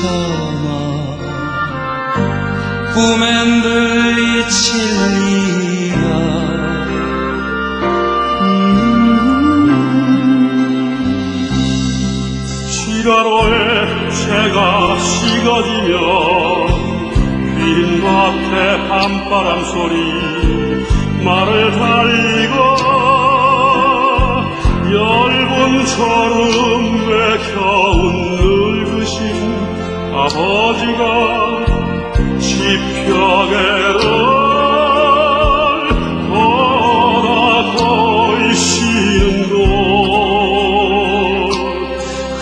참아 꿈엔 들리칠리라 시가로에 새가 시거지며 빈 밭에 밤바람 소리 말을 달리고 열분 처럼 아버지가 보다 보이시는 곳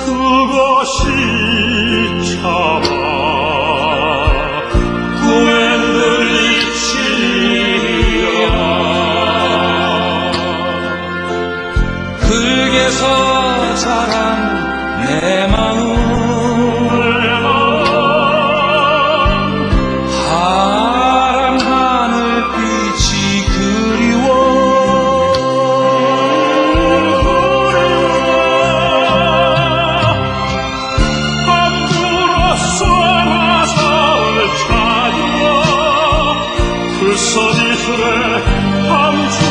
그것이 참아 꿈엔 들리치리라. 흙에서 자란 내마 불서지술에 함주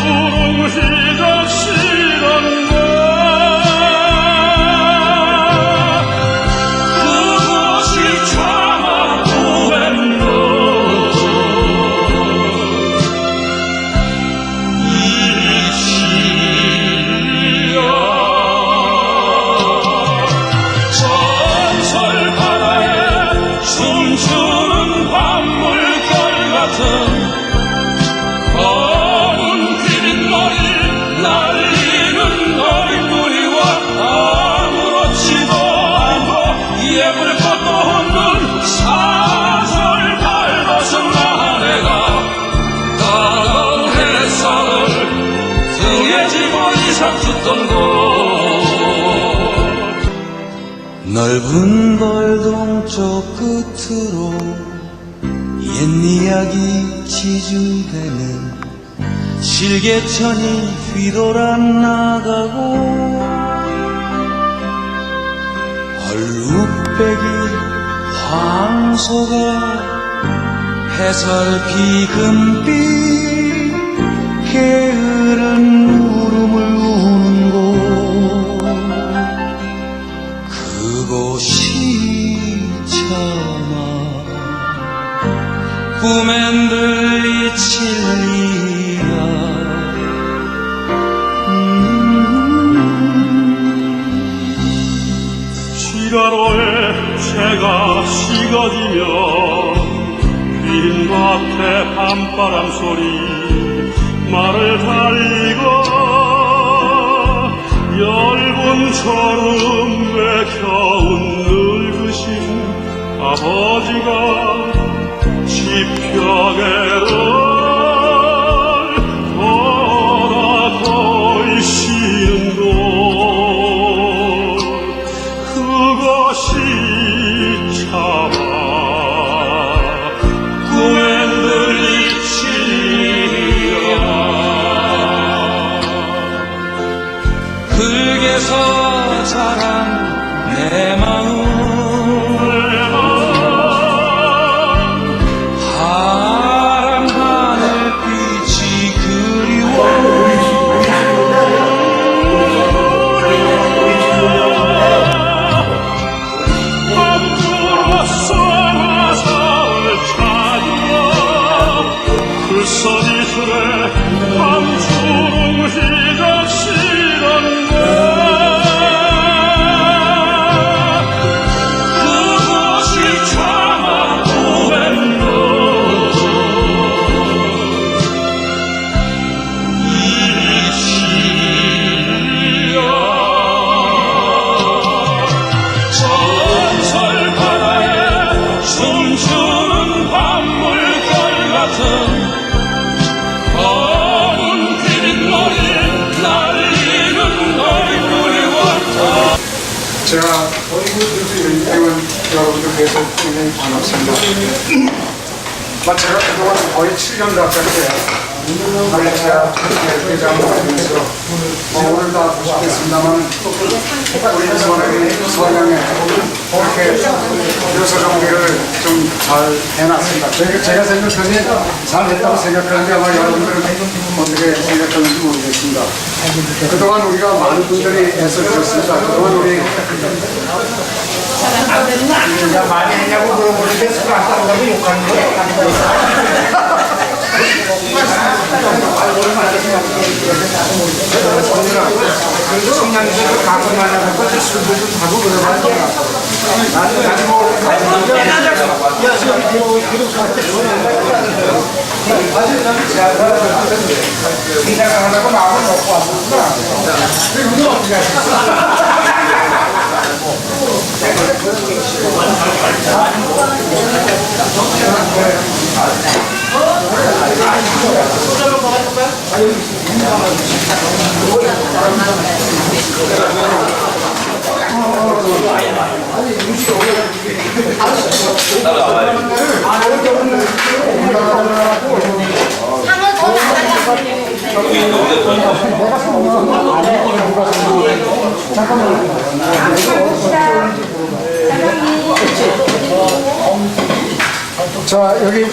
예물 것도 없는 사설 밟아선 아내가 따가운 햇살을 등에 지고 이삭 죽던 곳. 넓은 벌동 쪽 끝으로 옛 이야기 지주되는 실개천이 휘돌아 나가고 얼룩 배기 황소가 해설피 금빛 게으른 새가 시거지며 빈 밭에 밤바람 소리 말을 달리고 열분처럼 외겨운 늙으신 아버지가 지펴개를 뵈서 굉장히 반갑습니다. 마 제가 그동안 거의 7년 가까이 말레 잘 해놨습니다. 제가, 제가 생각하기에 잘 했다고 생각하는데 아마 여러분들은 어떻게 생각하는지 모르겠습니다. 그동안 우리가 많은 분들이 애써 주셨습니다. 그동안 우리 많이 했냐고 물어보는데 술안 따라가면 욕하는 거예요. 그래도 성냥에서 가끔 만나서 술도 좀 하고 그러면 나는 나는 뭐 생각하려고 마음을 먹고 왔었구나. 근데 이거 어떻게 하셨어? 향은 더 나가요. 자 여기